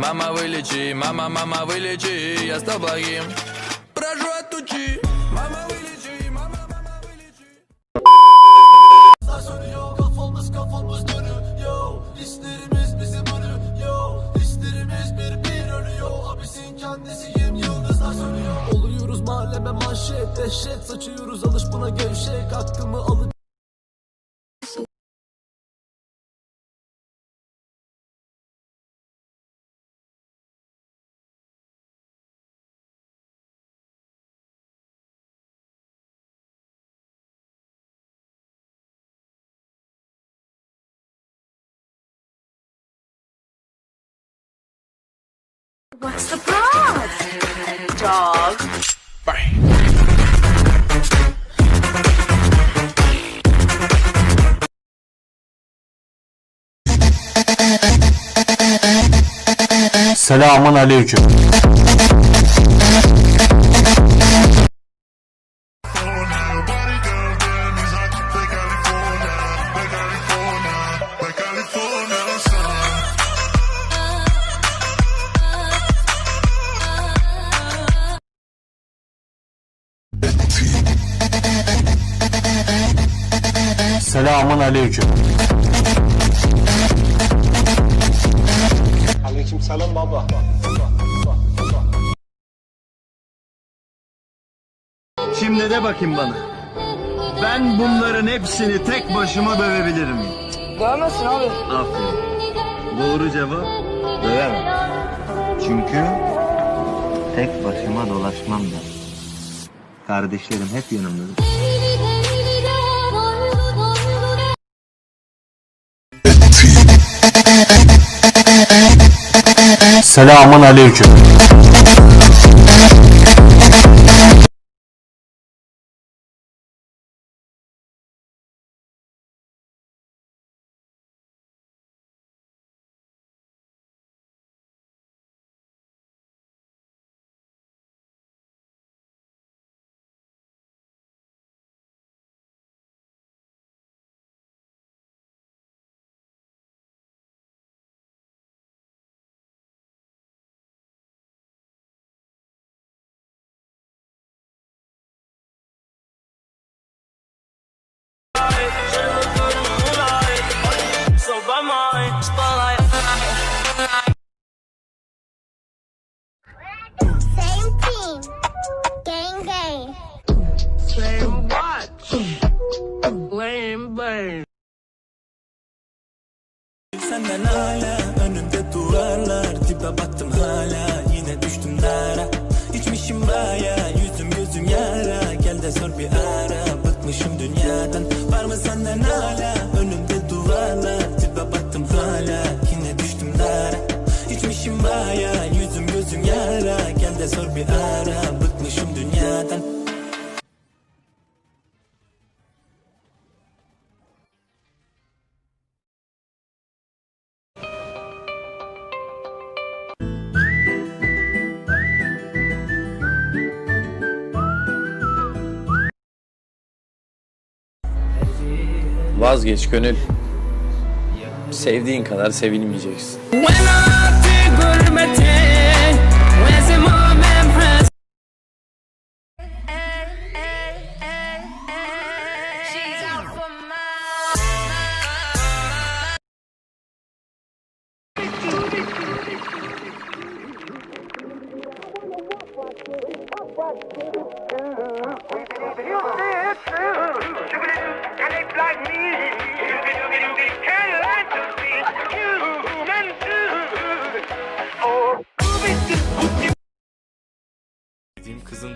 Мама вылечи, мама, мама вылечи Я стал благим Прошу отучи Мама вылечи, мама, мама вылечи Sönüyor kafamız kafamız dönüyor Hislerimiz bizi bölüyor Hislerimiz bir bir ölüyor Abisin kendisiyim yıldızlar sönüyor Oluyoruz mahalleme manşet dehşet Saçıyoruz alış buna gevşek Aklımı alıp What's the problem, dog? Selamun aleyküm. Selamun aleyküm. Aleykümselam baba. Şimdi de bakayım bana. Ben bunların hepsini tek başıma dövebilirim. Dövemezsin abi. Aferin. Doğru cevap dövemem. Çünkü tek başıma dolaşmam da. Kardeşlerim hep yanımda. Selamun aleyküm. Senden hala önümde duvarlar. Dibe battım hala yine düştüm dara İçmişim baya yüzüm gözüm yara. Gel de sor bir ara bıkmışım dünyadan. Var mı senden hala önümde duvarlar? Dibe battım hala yine düştüm dara İçmişim baya yüzüm gözüm yara. Gel de sor bir ara Vazgeç gönül. Sevdiğin kadar sevilmeyeceksin.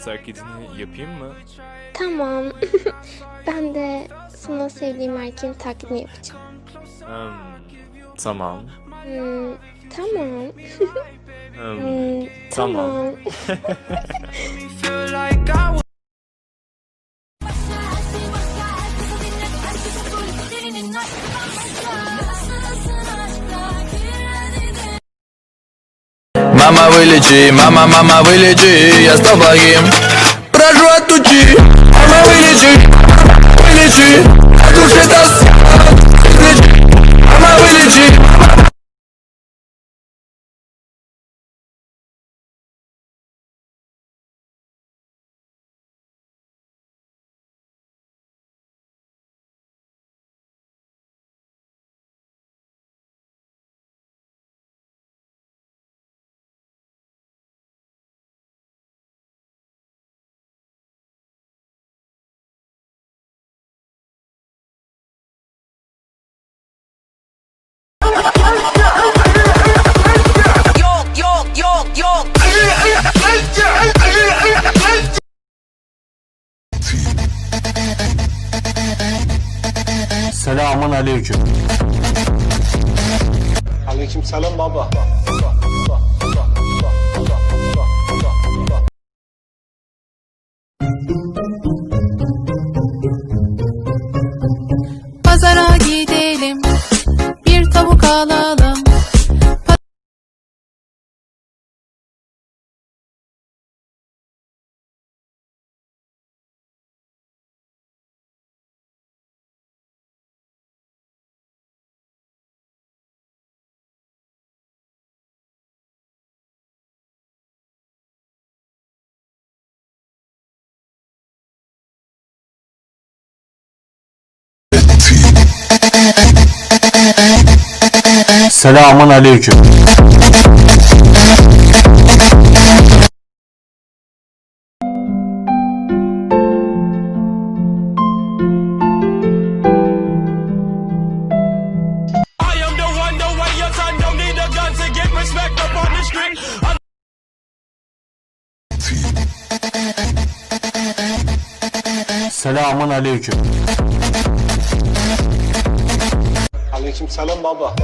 Kızın taklidini yapayım mı? Tamam. ben de sana sevdiğim erkeğin taklidini yapacağım. Hmm, tamam. Hmm, tamam. Hmm, Hmm, Tamam. Мама вылечи, мама, мама вылечи Я стал благим. Прошу отучи Мама вылечи, вылечи. От души Вылечи, Мама вылечи Selamun aleyküm. Aleyküm selam baba. The street. Selamun aleyküm. Aleyküm selam baba.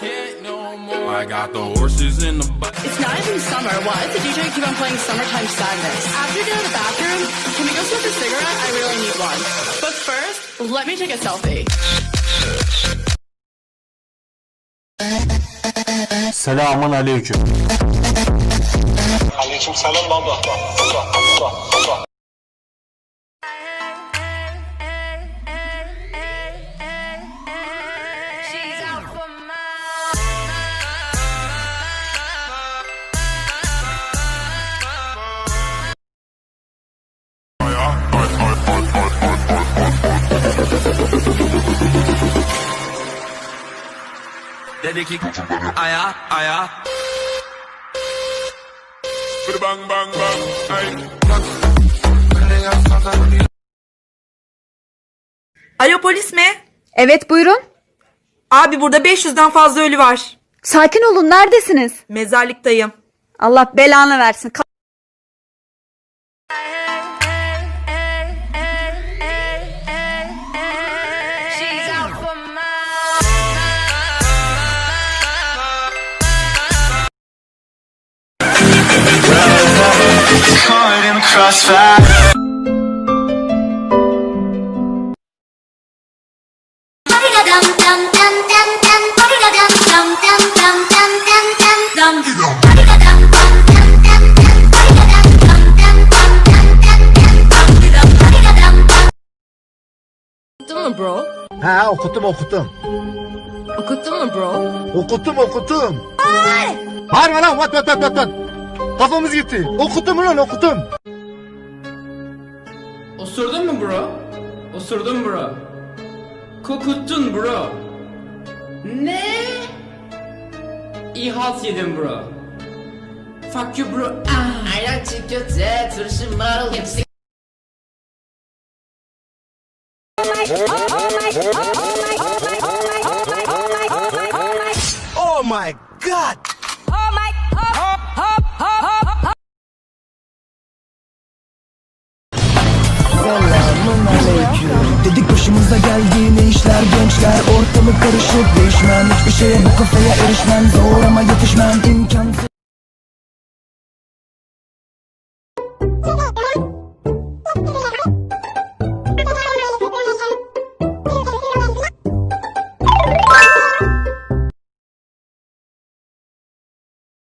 Can't no more. I got the horses in the back. It's not even summer. Why does the DJ keep on playing Summertime Sadness? After you get out of the bathroom, can we go smoke a cigarette? I really need one. But first, let me take a selfie. Selamun aleyküm. Aleyküm selam baba. Dedi ki aya aya. Bang bang bang. Ay. Alo polis mi? Evet buyurun. Abi burada 500'den fazla ölü var. Sakin olun neredesiniz? Mezarlıktayım. Allah belanı versin. Ha okuttum okuttum. Okuttun mu bro? Okuttum okuttum. Bağırma lan vat vat vat vat vat. Kafamız gitti. Okuttum lan okuttum. Osurdun mu bro? Osurdun bro. Kokuttun bro. Ne? İhalt yedin bro. Fuck you bro. Ah. Ayran çikolata, turşu marul hepsi. Oh my god. Dedik başımıza geldi ne işler gençler? Ortalık karışık değişmem Hiçbir şeye bu kafaya erişmem. Zor ama yetişmem